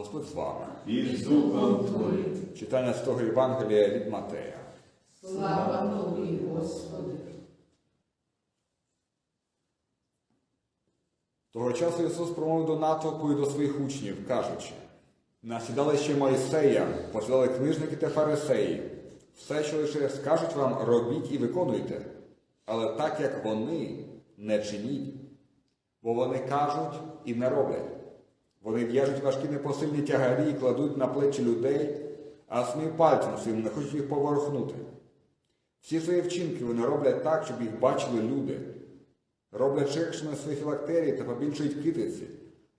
Господь з вами. і з Духом Твоїм. Читання з того Євангелія від Матея. Слава Тобі, Господи. Того часу Ісус промовив до натовпу і до своїх учнів, кажучи, на сідалище Моїсея посідали книжники та фарисеї. Все, що лише скажуть вам, робіть і виконуйте, але так, як вони, не чиніть. Бо вони кажуть і не роблять. Вони в'яжуть важкі непосильні тягарі і кладуть на плечі людей, а самі пальцем своїм не хочуть їх поворухнути. Всі свої вчинки вони роблять так, щоб їх бачили люди. Роблять ширшими свої філактерії та побільшують китиці.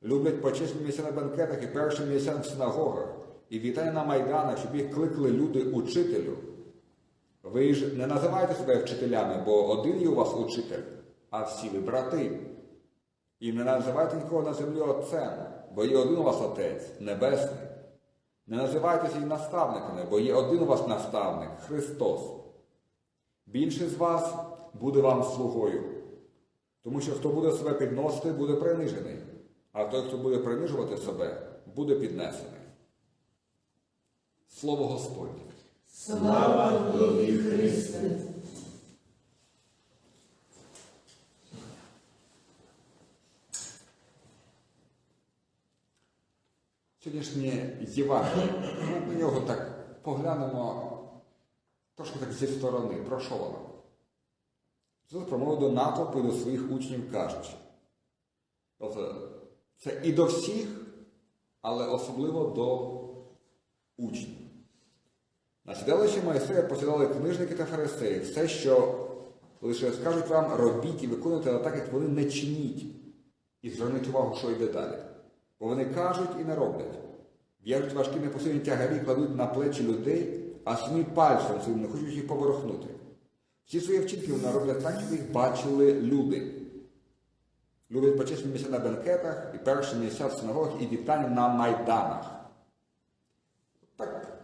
Люблять почесні місця на банкетах і перші місця в синагогах, і вітання на майданах, щоб їх кликали люди учителю. Ви ж не називайте себе вчителями, бо один є у вас учитель, а всі ви брати. І не називайте нікого на землі отцем, бо є один у вас Отець Небесний. Не називайтеся і наставниками, бо є один у вас наставник Христос. Більший з вас буде вам слугою. Тому що хто буде себе підносити, буде принижений, а той, хто буде принижувати себе, буде піднесений. Слово Господнє. Слава Тобі, Христе. Сьогоднішнє Євангеліє, ми на нього так поглянемо трошки так зі сторони, про що воно? Ісус промовив до натовпу до своїх учнів кажучи. Тобто, це і до всіх, але особливо до учнів. На сідалище Моїсея посідали книжники та фарисеї. Все, що лише скажуть вам, робіть і виконуйте, але так, як вони не чиніть. І зверніть увагу, що йде далі. Бо вони кажуть і не роблять. В'яжуть важкі непосильні тягарі, кладуть на плечі людей, а самі пальцем своїм не хочуть їх поворухнути. Всі свої вчинки вони роблять так, щоб їх бачили люди. Люблять почесні місця на бенкетах і перші місця в синагогах і вітання на майданах. Так,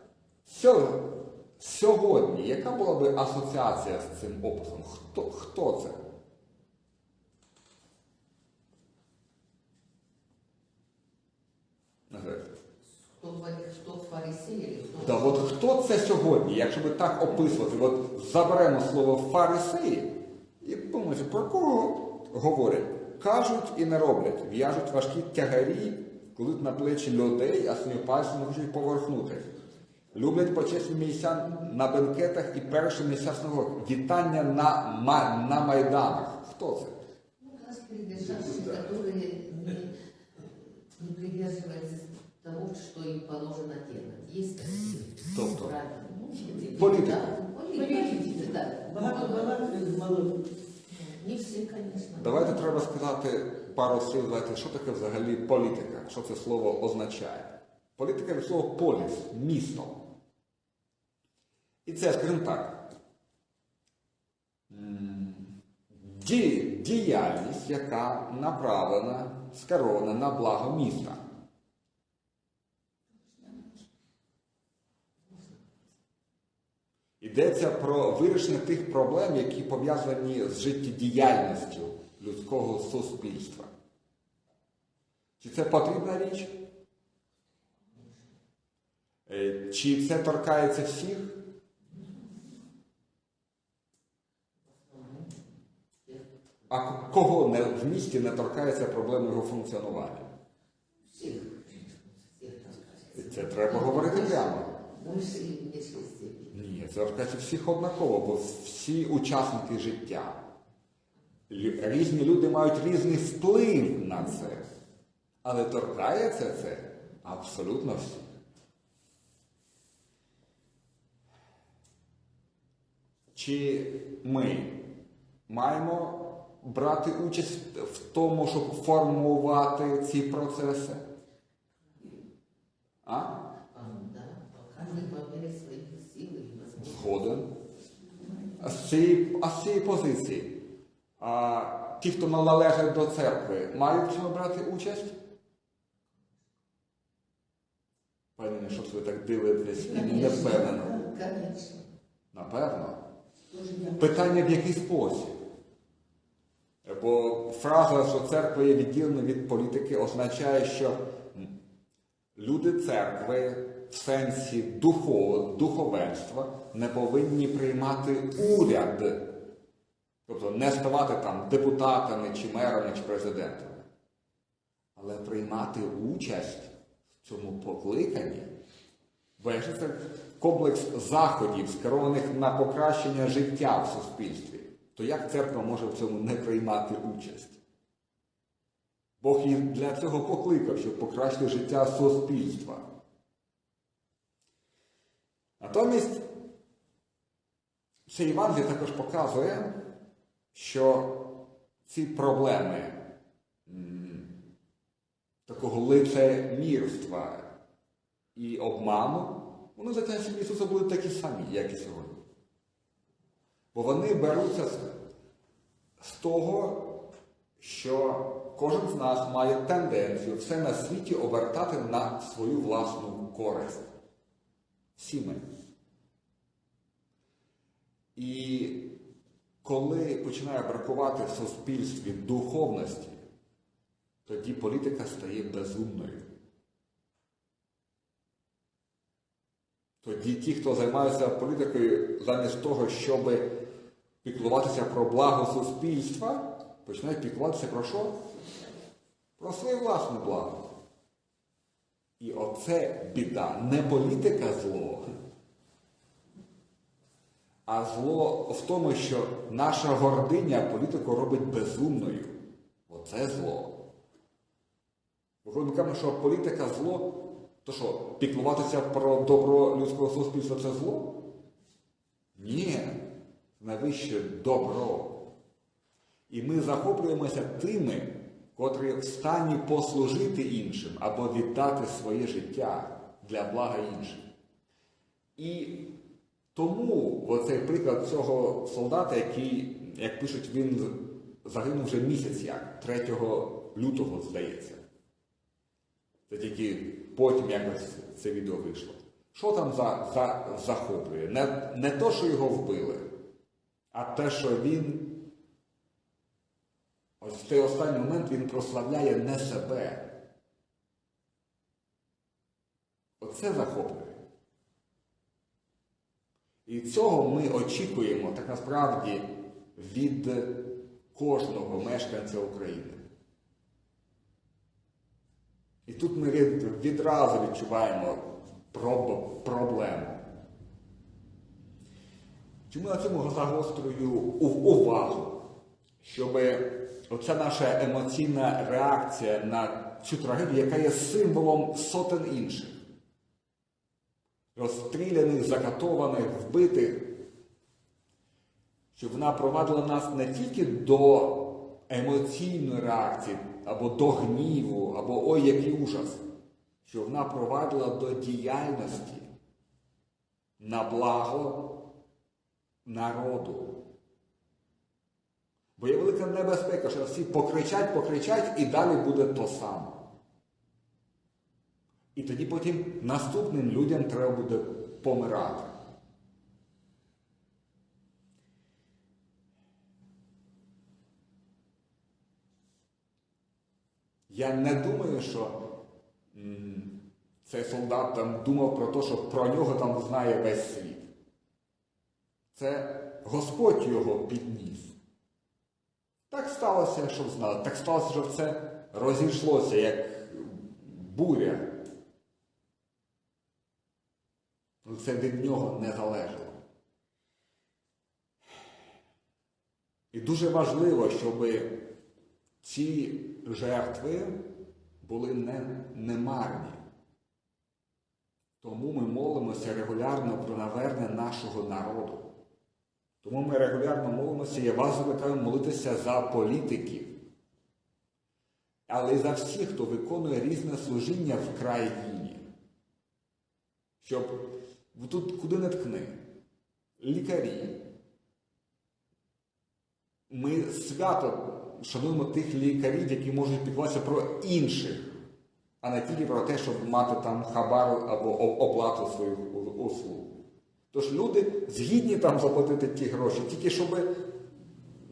сьогодні, яка була би асоціація з цим описом? Хто, хто це? Називайте. Хто, фари- хто Да от хто це сьогодні, якщо би так описувати, от заберемо слово фарисеї і думаєте, про кого говорять? Кажуть і не роблять, в'яжуть важкі тягарі, кладуть на плечі людей, а самі пальцем не хочуть поверхнути. Люблять почесні місця на бенкетах і перші місця синагог. Вітання на, на майданах. Хто це? Ну, раз придержавшие, которые не, не того, что им положено делать. Есть такие. Тобто? Правильно. Політики. Да, політики, да. Багато балакають, мало. Не всі, конечно. Давайте треба сказати пару слів, давайте, що таке взагалі політика, що це слово означає. Політика від слова поліс, місто. І це, скажімо так, ді- діяльність, яка направлена, скерована на благо міста. Йдеться про вирішення тих проблем, які пов'язані з життєдіяльністю людського суспільства. Чи це потрібна річ? Е, Чи це торкається всіх? А кого в місті не торкається проблеми його функціонування? Всіх. Це треба говорити прямо. Ні, це торкається всіх однаково, бо всі учасники життя. Різні люди мають різний вплив на це. Але торкається це абсолютно всіх. Чи ми маємо брати участь в тому, щоб формувати ці процеси? Згоден. А з цієї, а з цієї позиції, а, ті, хто належать до церкви, мають в цьому брати участь? Пані, що ви так дивитесь і не впевнено? Напевно. Питання в який спосіб? Бо фраза, що церква є відділена від політики, означає, що люди церкви в сенсі духов, духовенства не повинні приймати уряд, тобто не ставати там депутатами, чи мерами, чи президентами, але приймати участь в цьому покликанні. Бо якщо це комплекс заходів, скерованих на покращення життя в суспільстві, то як церква може в цьому не приймати участь? Бог її для цього покликав, щоб покращити життя суспільства. Натомість це Євангеліє також показує, що ці проблеми такого лицемірства і обману, вони за часів Ісуса були такі самі, як і сьогодні. Бо вони беруться з того, що кожен з нас має тенденцію все на світі обертати на свою власну користь. Всі ми. І коли починає бракувати в суспільстві духовності, тоді політика стає безумною. Тоді ті, хто займаються політикою замість того, щоб піклуватися про благо суспільства, починають піклуватися про що? Про своє власне благо. І оце біда. Не політика зло, а зло в тому, що наша гординя політику робить безумною. Оце зло. Коли ми кажемо, що політика зло, то що, піклуватися про добро людського суспільства це зло? Ні. Найвище добро. І ми захоплюємося тими, котрі в стані послужити іншим або віддати своє життя для блага інших. І тому оцей приклад цього солдата, який, як пишуть, він загинув вже місяць як, 3 лютого, здається. Це тільки потім якось це відео вийшло. Що там за, за, захоплює? Не, не то, що його вбили, а те, що він цей останній момент він прославляє не себе. Оце захоплює. І цього ми очікуємо так насправді від кожного мешканця України. І тут ми відразу відчуваємо проб- проблему. Чому я цьому загострюю увагу? Щоб оця наша емоційна реакція на цю трагедію, яка є символом сотень інших, розстріляних, закатованих, вбитих, щоб вона провадила нас не тільки до емоційної реакції, або до гніву, або ой, який ужас, щоб вона провадила до діяльності на благо народу. Бо є велика небезпека, що всі покричать, покричать і далі буде то саме. І тоді потім наступним людям треба буде помирати. Я не думаю, що цей солдат там думав про те, що про нього там знає весь світ. Це Господь його підніс. Так сталося, що знали. Так сталося, що це розійшлося, як буря. Ну, Це від нього не залежало. І дуже важливо, щоб ці жертви були не, не марні. Тому ми молимося регулярно про навернення нашого народу. Тому ми регулярно молимося, я вас закликаю молитися за політиків, але й за всіх, хто виконує різне служіння в країні. Щоб тут куди не ткни, лікарі. Ми свято шануємо тих лікарів, які можуть піклуватися про інших, а не тільки про те, щоб мати там хабар або оплату своїх услуг. Тож люди згідні там заплатити ті гроші, тільки щоб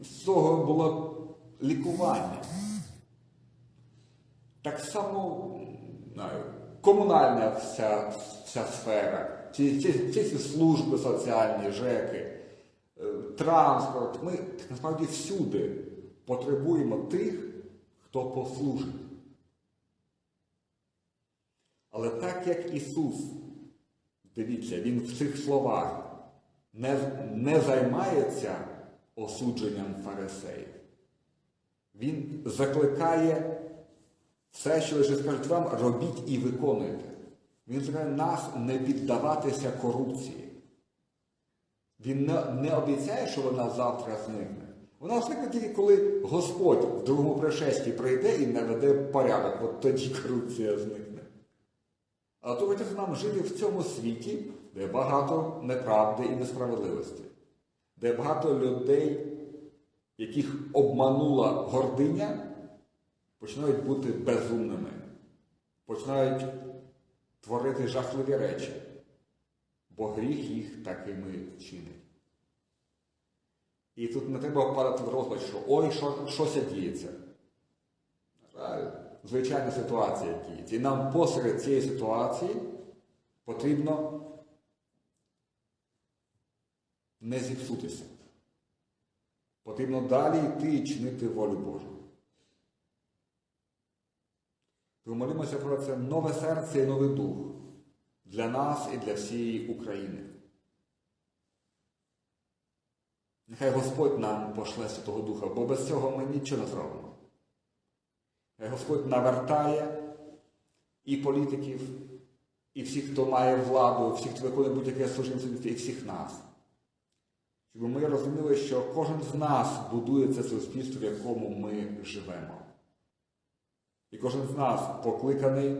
з цього було лікування. Так само комунальна вся, вся сфера, ці, ці, ці, ці служби соціальні, ЖЕКи, е, транспорт. Ми насправді всюди потребуємо тих, хто послужить. Але так як Ісус, дивіться, Він в цих словах не, не займається осудженням фарисеїв. Він закликає все, що лише скажуть вам, робіть і виконуйте. Він закликає нас не піддаватися корупції. Він не, не обіцяє, що вона завтра зникне. Вона зникне тільки коли Господь в другому пришесті прийде і наведе порядок, от тоді корупція зникне. А то хочеться нам жити в цьому світі, де багато неправди і несправедливості, де багато людей, яких обманула гординя, починають бути безумними, починають творити жахливі речі, бо гріх їх такими чинить. І тут не треба впадати в розпач, що ой, що, щося діється. Звичайна ситуація діється. І нам посеред цієї ситуації потрібно не зіпсутися. Потрібно далі йти і чинити волю Божу. Тому про це нове серце і новий дух для нас і для всієї України. Нехай Господь нам пошле Святого Духа, бо без цього ми нічого не зробимо. Господь навертає і політиків, і всіх, хто має владу, всіх, хто виконує будь-яке служіння, і всіх нас. Щоб ми розуміли, що кожен з нас будує це суспільство, в якому ми живемо. І кожен з нас покликаний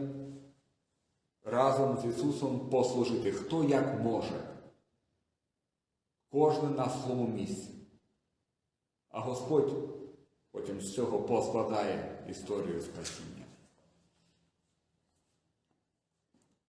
разом з Ісусом послужити, хто як може. Кожен на своєму місці. А Господь потім з цього поскладає історію спасіння.